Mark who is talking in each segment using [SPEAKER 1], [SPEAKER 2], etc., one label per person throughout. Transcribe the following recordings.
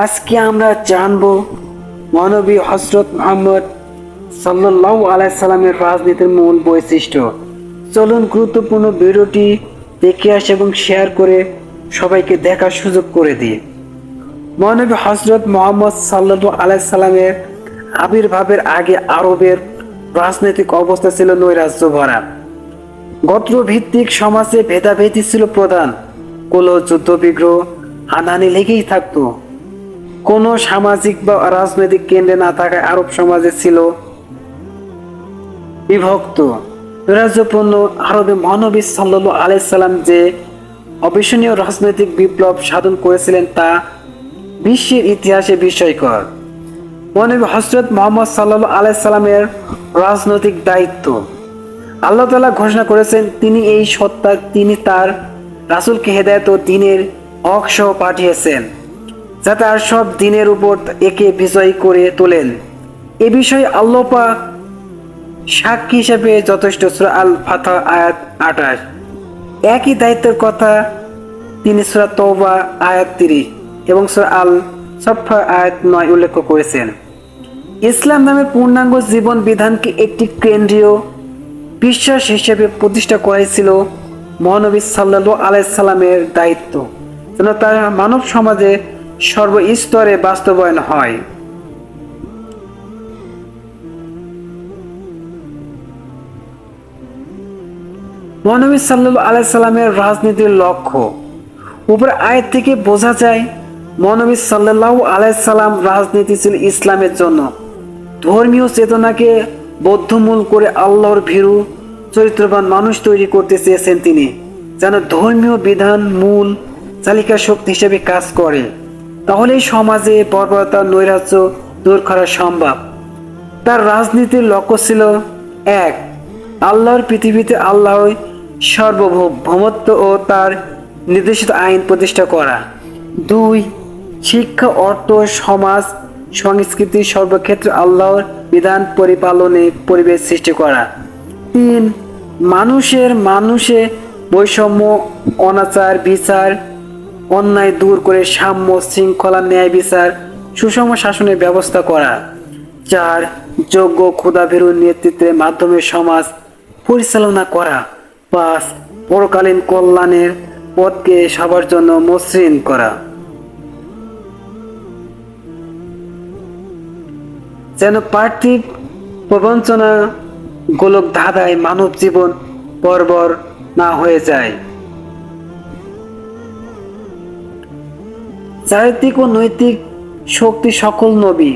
[SPEAKER 1] আজকে আমরা জানব মানবী হজরত মোহাম্মদ সাল্লাহ আলাইসাল্লামের রাজনীতির মূল বৈশিষ্ট্য। চলুন গুরুত্বপূর্ণ ভিডিওটি দেখে আসে এবং শেয়ার করে সবাইকে দেখার সুযোগ করে দিই। মহানবী হজরত মোহাম্মদ সাল্লাহ আলাইসাল্লামের আবির্ভাবের আগে আরবের রাজনৈতিক অবস্থা ছিল নৈরাজ্য ভরা গোত্র ভিত্তিক সমাজে ভেদাভেদি ছিল প্রধান। কোলো যুদ্ধ বিগ্রহ হানানি লেগেই থাকতো। কোনো সামাজিক বা রাজনৈতিক কেন্দ্রে না থাকায় আরব সমাজে ছিল বিভক্ত। নৈরাজ্যপূর্ণ আরবে মহানবী সাল্লু আলাইসাল্লাম যে অবিস্মরণীয় রাজনৈতিক বিপ্লব সাধন করেছিলেন তা বিশ্বের ইতিহাসে বিস্ময়কর। মহানবী হজরত মোহাম্মদ সাল্লু আলাইসাল্লামের রাজনৈতিক দায়িত্ব। আল্লাহ তালা ঘোষণা করেছেন, তিনি এই সত্তা তিনি তার রাসুলকে হেদায়ত ও দিনের অক্ষ পাঠিয়েছেন। যাতে তার সব দিনের উপর একে বিজয়ী করে তোলেন। এ বিষয়ে আল্লোপা সাক্ষী হিসেবে যথেষ্ট আল ফাতা আয়াত আঠাশ। একই দায়িত্বের কথা তিনি সুরা তৌবা আয়াত তিরিশ এবং সুরা আল সফা আয়াত নয় উল্লেখ করেছেন। ইসলাম নামের পূর্ণাঙ্গ জীবন বিধানকে একটি কেন্দ্রীয় বিশ্বাস হিসেবে প্রতিষ্ঠা করেছিল মহানবী সাল্লাল্লাহু আলাইসাল্লামের দায়িত্ব। যেন তার মানব সমাজে সর্বস্তরে বাস্তবায়ন হয়। মহানবী সাল্লাল্লাহু আলাইসাল্লামের রাজনীতির লক্ষ্য। উপর আয়াত থেকে বোঝা যায়, মহানবী সাল্লাল্লাহু আলাইসাল্লাম রাজনীতি ছিল ইসলামের জন্য। ধর্মীয় চেতনাকে বদ্ধমূল করে আল্লাহর ভীরু, চরিত্রবান মানুষ তৈরি করতে চেয়েছেন তিনি, যেন ধর্মীয় বিধান, মূল, চালিকা শক্তি হিসেবে কাজ করে। তাহলে সমাজে বর্বরতা নৈরাজ্য দূর করা সম্ভব। তার রাজনীতির লক্ষ্য ছিল এক, আল্লাহর পৃথিবীতে আল্লাহর সার্বভৌমত্ব ও তার নির্দেশিত আইন প্রতিষ্ঠা করা। দুই, শিক্ষা, অর্থ, সমাজ, সংস্কৃতি সর্বক্ষেত্রে আল্লাহর বিধান পরিপালনে পরিবেশ সৃষ্টি করা। তিন, মানুষের মানুষে বৈষম্য, অনাচার, বিচার অন্যায় দূর করে সাম্য শৃঙ্খলা ন্যায় বিচার, সুষম শাসনের ব্যবস্থা করা। চার, যোগ্য ক্ষুদাভীরু নেতৃত্বের মাধ্যমে সমাজ পরিচালনা করা। পাঁচ, পরকালীন কল্যাণের পথকে সবার জন্য মসৃণ করা। যেন পার্থিব প্রবঞ্চনা গোলক ধাঁধায় মানব জীবন বর্বর না হয়ে যায়। চারিত্রিক ও নৈতিক শক্তি সকল নবী।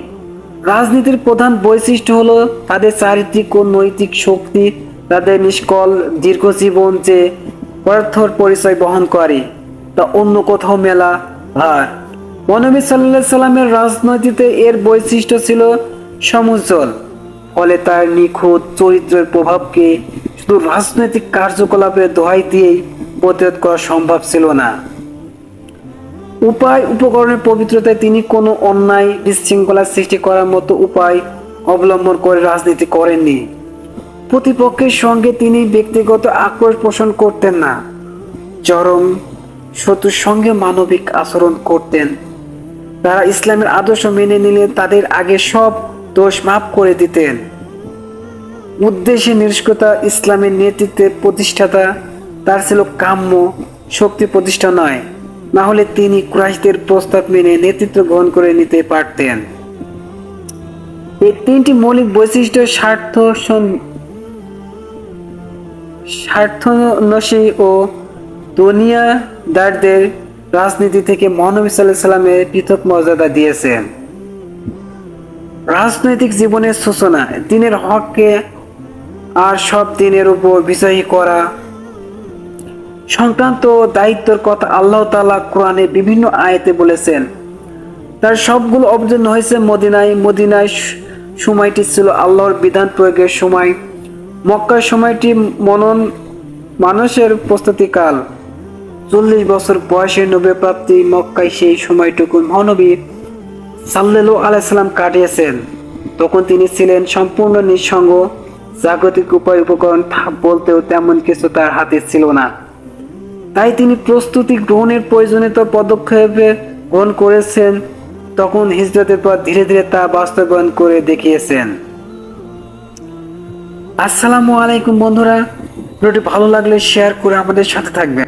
[SPEAKER 1] রাজনীতির প্রধান বৈশিষ্ট্য হলো তাদের চারিত্রিক ও নৈতিক শক্তি, তাদের নিষ্কল দীর্ঘ জীবন যে পদার্থর পরিচয় বহন করে, তা অন্য কোথাও মেলা ভার মনবী সাল্লাহ সাল্লামের রাজনীতিতে এর বৈশিষ্ট্য ছিল সমুজ্জ্বল, ফলে তার নিখুঁত চরিত্রের প্রভাবকে শুধু রাজনৈতিক কার্যকলাপের দোহাই দিয়েই প্রতিরোধ করা সম্ভব ছিল না। উপায় উপকরণের পবিত্রতায় তিনি কোনো অন্যায় বিশৃঙ্খলা সৃষ্টি করার মতো উপায় অবলম্বন করে রাজনীতি করেননি। প্রতিপক্ষের সঙ্গে তিনি ব্যক্তিগত আক্রোশ পোষণ করতেন না, চরম শত্রুর সঙ্গে মানবিক আচরণ করতেন। তারা ইসলামের আদর্শ মেনে নিলে তাদের আগে সব দোষ মাফ করে দিতেন। উদ্দেশ্যে নিষ্কতা ইসলামের নেতৃত্বের প্রতিষ্ঠাতা, তার ছিল কাম্য শক্তি প্রতিষ্ঠা নয়। না হলে তিনি ক্রাইশদের প্রস্তাব মেনে নেতৃত্ব গ্রহণ করে নিতে পারতেন। এই তিনটি মৌলিক বৈশিষ্ট্য স্বার্থ স্বার্থনসী ও দুনিয়াদারদের রাজনীতি থেকে মহানবী সাল্লাহ সাল্লামের পৃথক মর্যাদা দিয়েছেন রাজনৈতিক জীবনের সূচনা, দিনের হককে আর সব দিনের উপর বিজয়ী করা সংক্রান্ত দায়িত্বের কথা আল্লাহ তালা কোরআনে বিভিন্ন আয়তে বলেছেন। তার সবগুলো অবতীর্ণ হয়েছে মদিনায়। মদিনায় সময়টি ছিল আল্লাহর বিধান প্রয়োগের সময়। মক্কার সময়টি মনন মানুষের প্রস্তুতিকাল। চল্লিশ বছর বয়সের নবে প্রাপ্তি মক্কায় সেই সময়টুকু মহানবী সাল্লু আলাইসাল্লাম কাটিয়েছেন। তখন তিনি ছিলেন সম্পূর্ণ নিঃসঙ্গ, জাগতিক উপায় উপকরণ বলতেও তেমন কিছু তার হাতে ছিল না। তাই তিনি প্রস্তুতি গ্রহণের প্রয়োজনীয়তা পদক্ষেপে গ্রহণ করেছেন, তখন হিজরতের পর ধীরে ধীরে তা বাস্তবায়ন করে দেখিয়েছেন। আসসালামু আলাইকুম বন্ধুরা, ভিডিওটি ভালো লাগলে শেয়ার করে আমাদের সাথে থাকবেন।